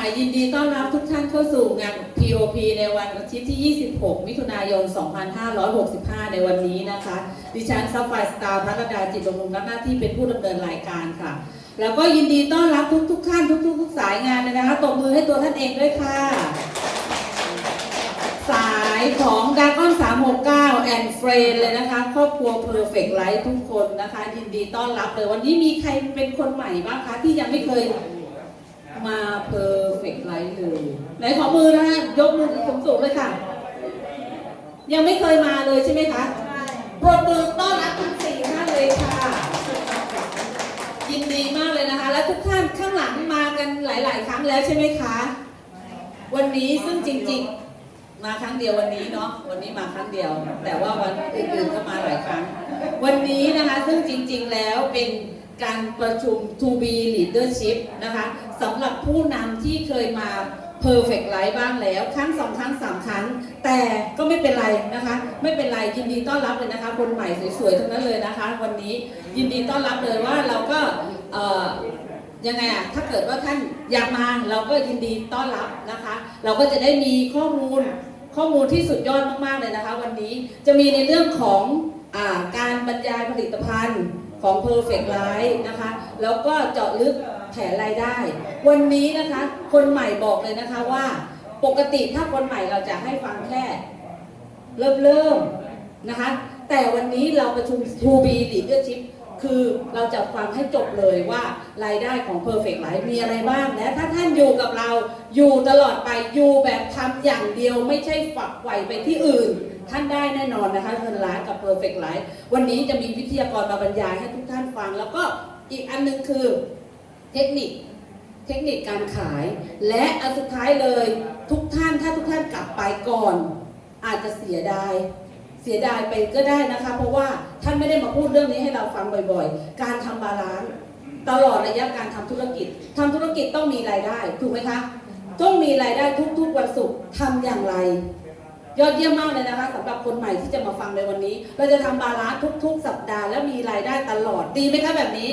ค่ะ ยินดีต้อนรับทุกท่านเข้าสู่งาน POP ในวันอาทิตย์ที่ 26 มิถุนายน 2565 ในวันนี้นะคะ ดิฉันซัฟไฟสตาร์พัฒดาจิตบำรุงรับหน้าที่เป็นผู้ดำเนินรายการค่ะ แล้วก็ยินดีต้อนรับทุกทุกๆท่านทุกๆทุกสายงานเลยนะคะตบมือให้ตัวท่านเองด้วยค่ะ สายของดากอน369แอนเฟรนเลยนะคะ ครอบครัว Perfect Life ทุกคนนะคะ ยินดีต้อนรับเลยวันนี้มีใครเป็นคนใหม่บ้างคะที่ยังไม่เคยมา Perfect Life เลยไหนขอมือนะคะยกมือสูงๆเลยค่ะ ยังไม่เคยมาเลยใช่ไหมคะปรบมือต้อนรับทั้งสี่ท่านเลยค่ะ ยินดีมากเลยนะคะ และทุกท่านข้างหลังมากันหลาย ๆ ครั้งแล้วใช่ไหมคะ วันนี้ซึ่งจริง ๆ มาครั้งเดียววันนี้เนาะวันนี้มาครั้งเดียว แต่ว่าวันอื่นๆก็มาหลายครั้ง วันนี้นะคะซึ่งจริง ๆ แล้วเป็น การประชุม to be leadership นะคะสำหรับผู้นำที่เคยมา perfect life บ้างแล้ว ครั้งสองครั้งสามครั้ง แต่ก็ไม่เป็นไรนะคะ ไม่เป็นไรยินดีต้อนรับเลยนะคะ คนใหม่สวยๆ ทั้งนั้นเลยนะคะ วันนี้ยินดีต้อนรับเลยว่าเราก็ยังไงอะถ้าเกิดว่าท่านอยากมาเราก็ยินดีต้อนรับนะคะ เราก็จะได้มีข้อมูลข้อมูลที่สุดยอดมากๆเลยนะคะ วันนี้จะมีในเรื่องของอการบรรยายผลิตภัณฑ์ ของ Perfect Life นะคะ แล้วก็เจาะลึกแผนรายได้ วันนี้นะคะคนใหม่บอกเลยนะคะว่า ปกติถ้าคนใหม่เราจะให้ฟังแค่ เริ่มเริ่มนะคะ แต่วันนี้เราประชุม To Be Leadership คือเราจะฟังให้จบเลยว่ารายได้ของ Perfect Life มีอะไรบ้าง และถ้าท่านอยู่กับเราอยู่ตลอดไปอยู่แบบทำอย่างเดียวไม่ใช่ฝักใฝ่ไปที่อื่น ท่านได้แน่นอนนะคะเงินล้านกับ Perfect Life วันนี้จะมีวิทยากรมาบรรยายให้ทุกท่านฟัง แล้วก็อีกอันหนึงคือเทคนิคเทคนิคการขาย และอันสุดท้ายเลยทุกท่านถ้าทุกท่านกลับไปก่อน อาจจะเสียดายเสียดายไปก็ได้นะคะ เพราะว่าท่านไม่ได้มาพูดเรื่องนี้ให้เราฟังบ่อยๆ การทำบาลานซ์ตลอดระยะการทำธุรกิจทำธุรกิจต้องมีรายได้ ถูกไหมคะ ต้องมีรายได้ทุกๆวันศุกร์ทำอย่างไร ยอดเยี่ยมมากเลยนะคะสำหรับคนใหม่ที่จะมาฟังในวันนี้ เราจะทำบาลานซ์ทุก ๆ สัปดาห์และมีรายได้ตลอดดีไหมคะแบบนี้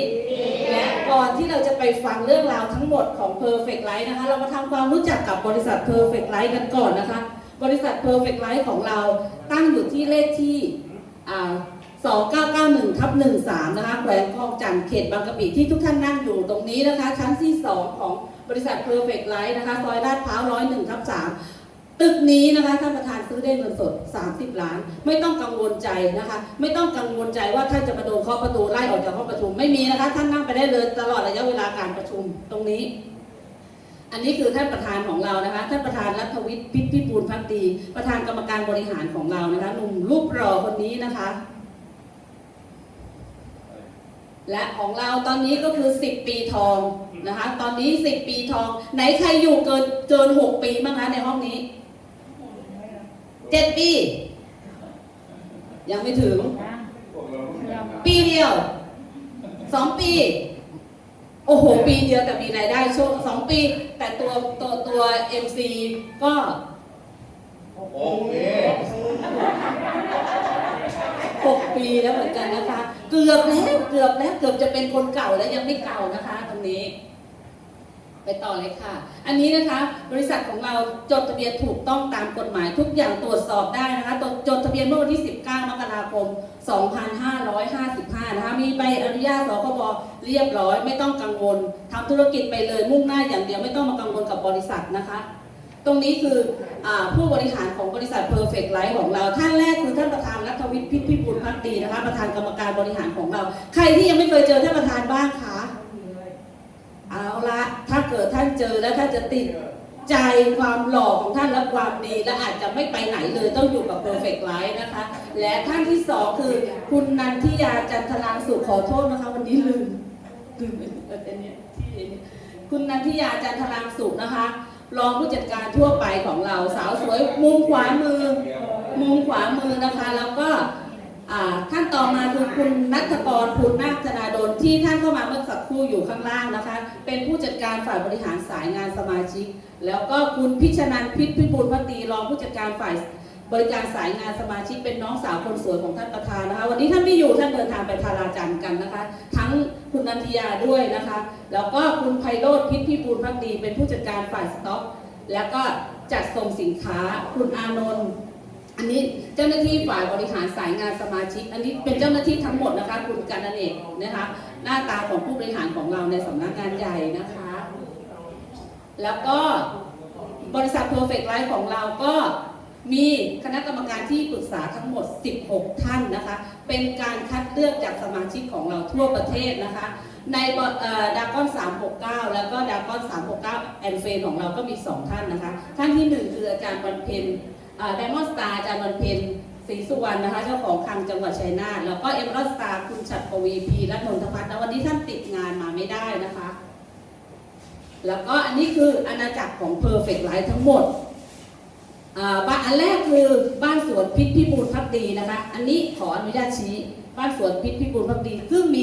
และก่อนที่เราจะไปฟังเรื่องราวทั้งหมดของ Perfect Life นะคะ เรามาทำความรู้จักกับบริษัท Perfect Life กันก่อนนะคะ บริษัท Perfect Life ของเราตั้งอยู่ที่เลขที่2991ทับ13 นะคะแขวงคลองจันทร์เขตบางกะปิที่ทุกท่านนั่งอยู่ตรงนี้นะคะ ชั้นที่ 2 ของบริษัท Perfect Life นะคะซอยลาดพร้าว101ทับ3 ตึกนี้นะคะท่านประธานซื้อได้เงินสด 30 ล้าน ไม่ต้องกังวลใจนะคะ ไม่ต้องกังวลใจว่าท่านจะมาโดนเคาะประตูไล่ออกจากห้องประชุมไม่มีนะคะ ท่านนั่งไปได้เลยตลอดระยะเวลาการประชุมตรงนี้ อันนี้คือท่านประธานของเรานะคะ ท่านประธานรัฐวิทย์พิพิบูลพักดี ประธานกรรมการบริหารของเรานะคะหนุ่มรูปหล่อคนนี้นะคะ และของเราตอนนี้ก็คือ 10 ปีทองนะคะ ตอนนี้ 10 ปีทอง ไหนใครอยู่เกินเกิน 6 ปีบ้างคะในห้องนี้ 7ปี ยังไม่ถึง ปีเดียว2ปี โอ้โห ปีเดียวแต่มีรายได้ช่วงสองปี แต่ตัวตัวตัว MC ก็โอเค6ปีแล้วเหมือนกันนะคะ เกือบแล้วเกือบแล้วเกือบจะเป็นคนเก่าแล้วยังไม่เก่านะคะ ตรงนี้ ไปต่อเลยค่ะ อันนี้นะคะบริษัทของเราจดทะเบียนถูกต้องตามกฎหมายทุกอย่างตรวจสอบได้นะคะจดทะเบียนเมื่อวันที่ 19 มกราคม 2555 นะคะ มีใบอนุญาตสคบเรียบร้อย ไม่ต้องกังวลทำธุรกิจไปเลยมุ่งหน้าอย่างเดียวไม่ต้องมากังวลกับบริษัทนะคะ ตรงนี้คืออผู้บริหารของบริษัท Perfect Life ของเรา ท่านแรกคือท่านประธานรัฐวิทย์พิพิบูลพักดีนะคะ ประธานกรรมการบริหารของเรา ใครที่ยังไม่เคยเจอท่านประธานบ้างคะ ละถ้าเกิดท่านเจอแล้วท่านจะติดใจความหล่อของท่านและความดีและอาจจะไม่ไปไหนเลยต้องอยู่กับ Perfect Life นะคะ และท่านที่สองคือคุณนันทิยาจันทรางสุขขอโทษนะคะ วันนี้ลืมลืมอันนี้ที่อันนี้คุณนันทิยาจันทรางสุขนะคะ รองผู้จัดการทั่วไปของเราสาวสวยมุมขวามือ มุมขวามือนะคะ แล้วก็ มาคือคุณนัทกรภูลนาคธนาดลที่ท่านเข้ามาเมื่อสักครู่อยู่ข้างล่างนะคะ เป็นผู้จัดการฝ่ายบริหารสายงานสมาชิก แล้วก็คุณพิชนันทพิษพิบูลพักดีรองผู้จัดการฝ่ายบริการสายงานสมาชิกเป็นน้องสาวคนสวยของท่านประธานนะคะ วันนี้ท่านไม่อยู่ท่านเดินทางไปทาราจันทร์กันนะคะ ทั้งคุณนันทิยาด้วยนะคะ แล้วก็คุณไพโรธพิษพิบูลพักดีเป็นผู้จัดการฝ่ายสต็อก แล้วก็จัดส่งสินค้าคุณอานนท์ อันนี้เจ้าหน้าที่ฝ่ายบริหารสายงานสมาชิก อันนี้เป็นเจ้าหน้าที่ทั้งหมดนะคะ คุณกันเนกนะคะ หน้าตาของผู้บริหารของเราในสำนักงานใหญ่นะคะ แล้วก็บริษัท Perfect Life ของเราก็มีคณะกรรมการที่ปรึกษาทั้งหมด 16 ท่านนะคะ เป็นการคัดเลือกจากสมาชิกของเราทั่วประเทศนะคะ ในดากอน369 แล้วก็ดากอน369 แอนเฟนของเราก็มี 2 ท่านนะคะ ท่านที่ 1 คืออาจารย์วันเพ็ญ ไดมอนด์สตาร์อาจารย์วันเพ็ญศรีสุวรรณนะคะเจ้าของคลังจังหวัดชัยนาทแล้วก็เอ็มรอสตาร์คุณฉัตรปวีพีและนนทพัฒน์นะวันนี้ท่านติดงานมาไม่ได้นะคะ แล้วก็อันนี้คืออาณาจักรของ Perfect Life ทั้งหมดอ่าบ้านอันแรกคือบ้านสวนพิษพิบูลพักดีนะคะ อันนี้ขออนุญาตชี้บ้านสวนพิษพิบูลพักดีซึ่งมี